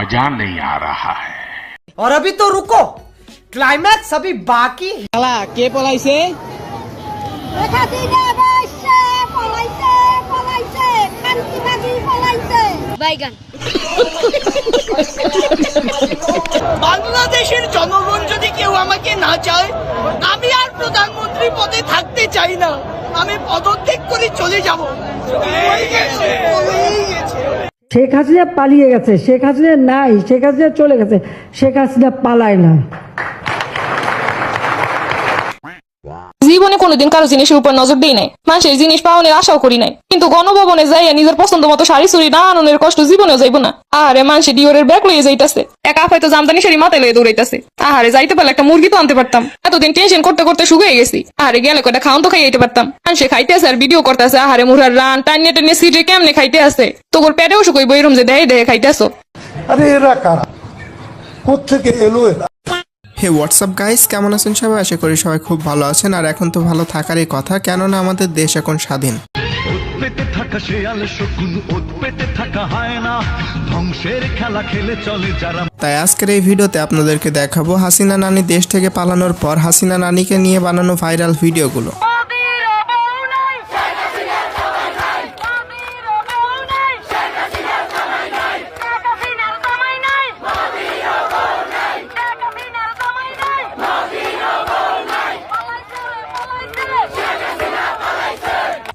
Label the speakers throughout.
Speaker 1: मजा नहीं आ रहा है
Speaker 2: और अभी तो रुको क्लाइमैक्स अभी बाकी है
Speaker 3: শালা কে পলাইছে
Speaker 4: হাসিনা বসে পলাইছে পলাইছে কান্তি মাগি পলাইছে বাইগান।
Speaker 5: বাংলাদেশের জনগণ যদি কেউ আমাকে না চায় আমি আর প্রধানমন্ত্রী পদে থাকতে চাই না। আমি পদত্যাগ করে চলে যাব।
Speaker 6: শেখ হাসিনা পালিয়ে গেছে শেখ হাসিনা নাই শেখ হাসিনা চলে গেছে শেখ হাসিনা পালায় না।
Speaker 7: কোনোদিন কারও জিনিসের উপর নজর দিই নাই। মানুষের জিনিস পাওয়ানোর আশাও করি নাই। কিন্তু গণভবনে যাইয়া নিজের পছন্দ মতো শাড়ি চুরি না আননের কষ্ট জীবনেও যাইব না। আহারে, মানুষে ডিওরের ব্যাগ লইয়ে যাইতাছে। এক আপ হয়তো জামদানি শাড়ি মাথায় লইয়ে দৌড়াইতাছে। আহারে, যাইতে পারলে একটা মুরগি তো আনতে পারতাম। এতদিন টেনশন করতে করতে শুকিয়ে গেছি। আহারে, গেলে কয়টা খাওয়ান তো খাইতে পারতাম। মানুষে খাইতে আছে আর ভিডিও করতেছে। আহারে, মুরার রান টানিয়ে টেনে সিটে কেমনে খাইতে আছে তোর পেটেও শুকইব, এরম যে দেহে দেহে খাইতে আসো
Speaker 8: আরে, এরা কারা? কোথেকে এলো এরা?
Speaker 9: হে হোয়াটসঅ্যাপ গাইস কেমন আছেন সবাই? আশা করি সবাই খুব ভালো আছেন। আর এখন তো ভালো থাকারই কথা কেননা আমাদের দেশ এখন স্বাধীন।
Speaker 10: পেতে থাকা শেয়াল শকুন ওত পেতে থাকা হয় না ধ্বংসের খেলা খেলে চলে যারা।
Speaker 9: তাই আজকের এই ভিডিওতে আপনাদেরকে দেখাবো হাসিনা নানি দেশ থেকে পালানোর পর হাসিনা নানিকে নিয়ে বানানো ভাইরাল ভিডিওগুলো।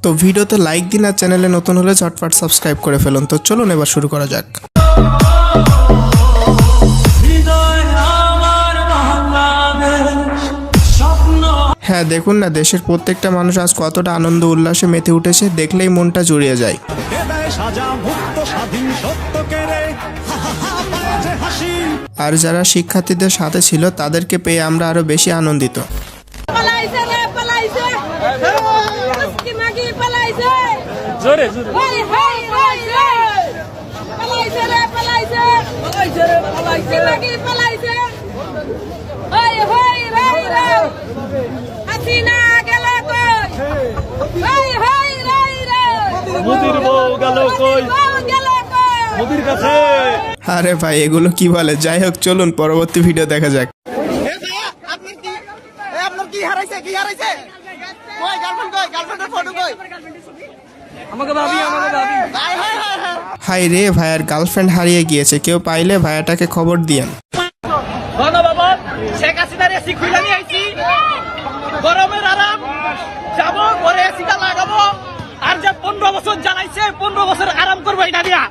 Speaker 9: তো ভিডিওতে লাইক দিন আর চ্যানেলে নতুন হলে ঝটপট সাবস্ক্রাইব করে ফেলুন। তো চলুন এবার শুরু করা যাক। হ্যাঁ দেখুন না, দেশের প্রত্যেকটা মানুষ আজ কতটা আনন্দ, উল্লাসে মেতে উঠেছে, দেখলেই মনটা জুড়িয়ে যায়। আর যারা শিক্ষার্থীদের সাথে ছিল, তাদেরকে পেয়ে আমরা আরও বেশি আনন্দিত
Speaker 4: পলাইছে রে পলাইছে কান্তি মাগি পলাইছে জোরে জোরে হাই হাই হাই রে পলাইছে রে পলাইছে পলাইছে রে পলাইছে মাগি পলাইছে হাই হাই হাই রে হাসিনা গেল কই হাই হাই হাই রে মোদির বউ গেল কই? গেল কই
Speaker 10: মোদির কাছে!
Speaker 9: আরে ভাই এগুলো কি বলে? যাই হোক চলুন পরবর্তী ভিডিও দেখা যাক।
Speaker 5: কি আপনার কি হারাইছে কি হারাইছে? কই গার্লফ্রেন্ড কই? গার্লফ্রেন্ডের ফটো কই? আমাকে ভাবি আমাকে ভাবি। হাই
Speaker 9: রে ভাইয়ার গার্লফ্রেন্ড হারিয়ে গিয়েছে কেউ পাইলে ভাইয়াটাকে খবর দিয়েন।
Speaker 5: বাবা বাবা শেখ হাসিনার এসি খুলে নিয়ে আইছি। গরমের আরাম যাব ঘরে এসিটা লাগাবো। আর যে পনেরো বছর জ্বালাইছে পনেরো বছর আরাম করব এটা দিয়া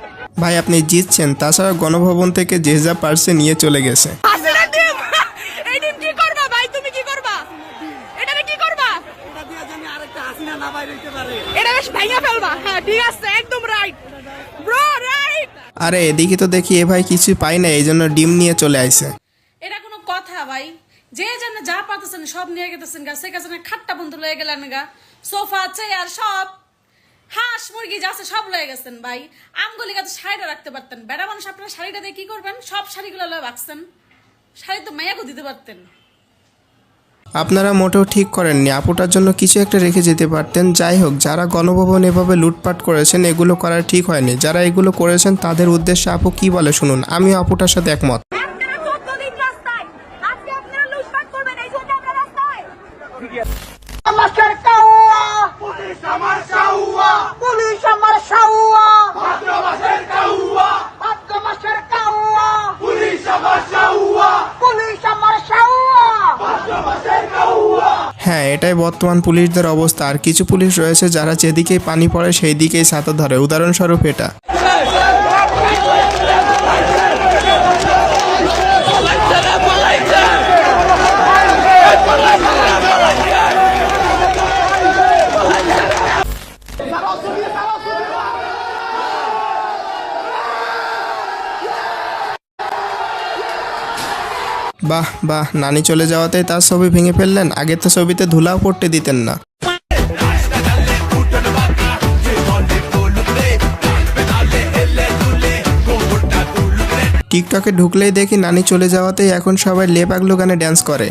Speaker 9: ভাই আপনি জিতছেন তাছাড়া গণভবন থেকে যে যা পার্সে নিয়ে চলে গেছে
Speaker 4: হাসিনা টিম এই টিম কি করবা ভাই তুমি কি করবা এটা কি করবা এটা হ্যাঁ ঠিক আছে একদম রাইট ব্রো রাইট
Speaker 9: আরে এদিকে তো দেখি এ ভাই কিছু পাই না এই জন্য ডিম নিয়ে চলে আইছে।
Speaker 11: এটা কোনো কথা ভাই। যে যেন যা পাতেছেন সব নিয়ে গেতেছেন গা। সে কাছে খাট্টা বন্ধু লয়ে গেলেন গা। সোফা চেয়ার সব। হাঁস মুরগি যা আছে সব লয়ে গেছেন ভাই। আমগুলি কাছে শাড়িটা রাখতে পারতেন। বেড়া মানুষ আপনারা শাড়িটা দিয়ে কি করবেন? সব শাড়িগুলো লয়ে রাখছেন শাড়ি তো মায়াকে দিতে পারতেন।
Speaker 9: আপনারা মোটেও ঠিক করেননি। আপুটার জন্য কিছু একটা রেখে যেতে পারতেন। যাই হোক যারা গণভবন এভাবে লুটপাট করেছেন এগুলো করা ঠিক হয়নি। যারা এগুলো করেছেন তাদের উদ্দেশ্যে আপু কি বলে শুনুন। আমি আপুটার সাথে একমত।
Speaker 4: আপনারা কতদিন রাস্তায় আজকে আপনারা লুটপাট করবেন এই জন্য আমরা রাস্তায়
Speaker 5: আমার কাউয়া পুলিশ আমার কাউয়া পুলিশ আমার সাউয়া ভাদ্র মাসের কাউয়া ভাদ্র মাসের কাউয়া পুলিশ আমার সাউয়া পুলিশ আমার সাউয়া ভাদ্র মাসের কাউয়া
Speaker 9: হ্যাঁ এটাই বর্তমান পুলিশদের অবস্থা। আর কিছু পুলিশ রয়েছে যারা যেদিকেই পানি পড়ে সেই দিকেই ছাতা ধরে। উদাহরণস্বরূপ এটা। বাহ বাহ, নানি চলে যাওয়াতেই তার ছবি ভেঙে ফেললেন। আগে তো ছবিতে ধুলাও পড়তে দিতেন না। টিকটকে ঢুকলেই দেখি নানি চলে যাওয়াতেই এখন সবাই লে পাগলু গানে ড্যান্স করে।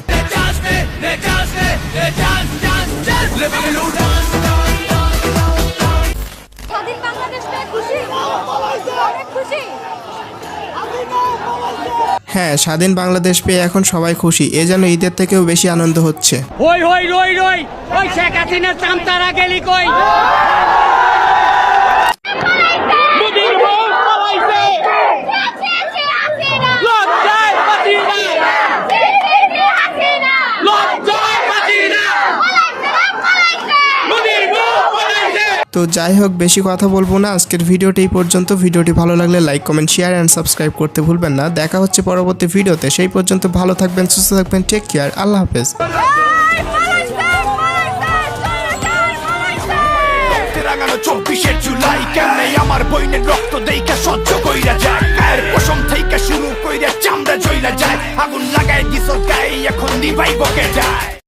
Speaker 9: হ্যাঁ স্বাধীন বাংলাদেশ পেয়ে এখন সবাই খুশি। এ যেন ঈদের থেকেও বেশি আনন্দ হচ্ছে।
Speaker 2: ওই ওই রই রই। ওই শেখ হাসিনা গেলি কই মোদির বউ পালাইছে লজ্জায় বাঁচি না লজ্জায় বাঁচি না মোদির বউ পালাইছে
Speaker 9: তো যাই হোক, বেশি কথা বলব না। আজকের ভিডিওটি এই পর্যন্ত। ভিডিওটি ভালো লাগলে like comment share and subscribe করতে ভুলবেন না। দেখা হচ্ছে পরবর্তী ভিডিওতে। সেই পর্যন্ত ভালো থাকবেন, সুস্থ থাকবেন টেক কেয়ার আল্লাহ হাফেজ।
Speaker 10: জুলাই আমার বইনের রক্ত দেইকা সহ্য কইরা যায়? পশম থেকে শুরু কইরা চামড়া জইলা যায়। আগুন লাগাই দিছ গায়ে, এখন যায়?